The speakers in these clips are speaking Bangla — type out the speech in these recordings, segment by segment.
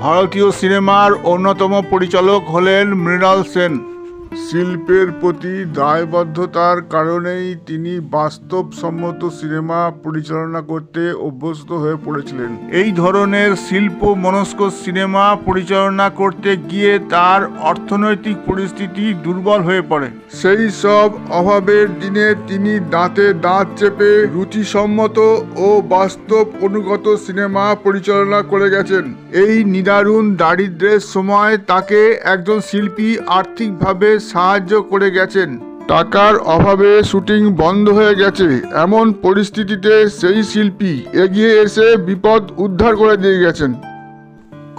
ভারতীয় সিনেমার অন্যতম পরিচালক হলেন মৃণাল সেন। শিল্পের প্রতি দায়বদ্ধতার কারণেই তিনি বাস্তবসম্মত সিনেমা পরিচালনা করতে অভ্যস্ত হয়ে পড়েছিলেন। এই ধরনের শিল্প মনস্ক সিনেমা পরিচালনা করতে গিয়ে তার অর্থনৈতিক পরিস্থিতি দুর্বল হয়ে পড়ে। সেই সব অভাবের দিনে তিনি দাঁতে দাঁত চেপে রুচিসম্মত ও বাস্তব অনুগত সিনেমা পরিচালনা করে গেছেন। এই নিদারুণ দারিদ্র্যের সময় তাকে একজন শিল্পী আর্থিকভাবে সাহায্য করে গেছেন। টাকার অভাবে শুটিং বন্ধ হয়ে গেছে। এমন পরিস্থিতিতে সেই শিল্পী এগিয়ে এসে বিপদ উদ্ধার করে দিয়ে গেছেন।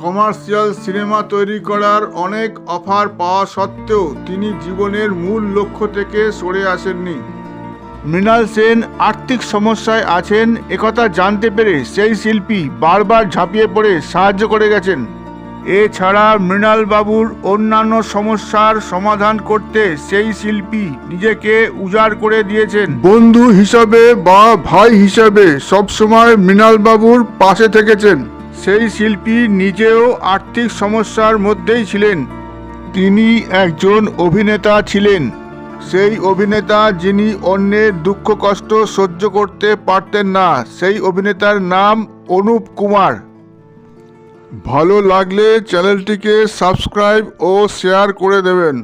কমার্শিয়াল সিনেমা তৈরি করার অনেক অফার পাওয়া সত্ত্বেও তিনি জীবনের মূল লক্ষ্য থেকে সরে আসেননি। মৃণাল সেন আর্থিক সমস্যায় আছেন, একথা জানতে পেরে সেই শিল্পী বারবার ঝাঁপিয়ে পড়ে সাহায্য করে গেছেন। এছাড়া মৃণাল বাবুর অন্যান্য সমস্যার সমাধান করতে সেই শিল্পী নিজেকে উজাড় করে দিয়েছেন। বন্ধু হিসাবে বা ভাই হিসাবে সবসময় মৃণাল বাবুর পাশে থেকেছেন। সেই শিল্পী নিজেও আর্থিক সমস্যার মধ্যেই ছিলেন। তিনি একজন অভিনেতা ছিলেন। সেই অভিনেতা যিনি অন্যের দুঃখ কষ্ট সহ্য করতে পারতেন না সেই অভিনেতার নাম অনুপ কুমার। ভালো লাগলে চ্যানেলটিকে সাবস্ক্রাইব ও শেয়ার করে দেবেন।